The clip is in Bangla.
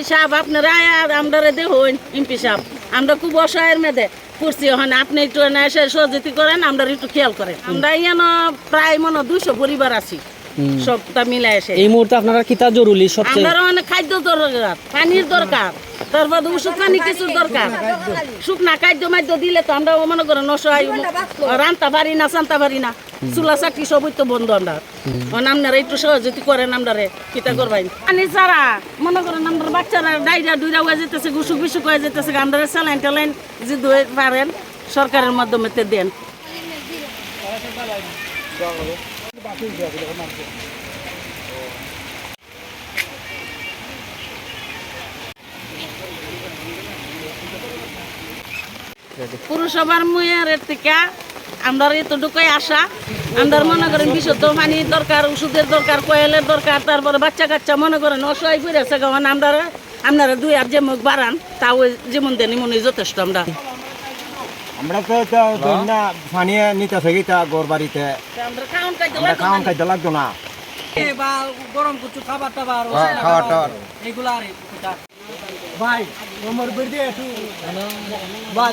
এমপি সাহেব আপনারা আর আমরা দেখুন এমপি সাহেব। আমরা খুব অসহায়ের মেয়েদে করছি ওখানে আপনি একটু এনে এসে সহযোগিতা করেন আমরা একটু খেয়াল করেন। আমরা ইয়ানো প্রায় মনে দুশো পরিবার আছি। সবটা মিলে এসে। এই মুহূর্তে আপনারা কিতা জরুরি সবচেয়ে? আমরা অনেক খাদ্য দরকার পানির দরকার তারপর ওষুধ পানি কিছু দরকার। শুকনা খাদ্য মাদ্য দিলে তো আমরা মনে করেন অসহায় রান্তা পারি না চান্তা পারি না। চুলা চাকরি সবই তো বন্ধ আমরা। আপনারা একটু সহযোগিতা করেন আমরা কিতা করবাই পানি ছাড়া মনে করেন আমরা বাচ্চারা ডাইরা ডুইরা হয়ে যেতেছে গুসুক বিসুক হয়ে যেতেছে আমরা স্যালাইন ট্যালাইন যদি পারেন সরকারের মাধ্যমে তে দেন। পুরসভার মেয়ের থেকে আমরা এতটুকুই আশা। আমরা মনে করেন বিশুদ্ধ পানি দরকার ওষুধের দরকার কয়েলের দরকার তারপরে বাচ্চা কাচ্চা মনে করেন অসহায় করে আছে গান আমরা আপনারা দুই আর যে মুখ বাড়ান তাও যেমন দেন মনে যথেষ্ট আমরা। আমরা তো তো না পানি নিতে থাকি তা গোর বাড়িতে? আমরা খাওয়ান খাইতে লাগতো না। খাইতে লাগতো না। বা গরম কিছু খাবার টাবার হ্যাঁ, খাওয়ার এগুলো আর ভাই আমার বেরিয়ে একটু ভাই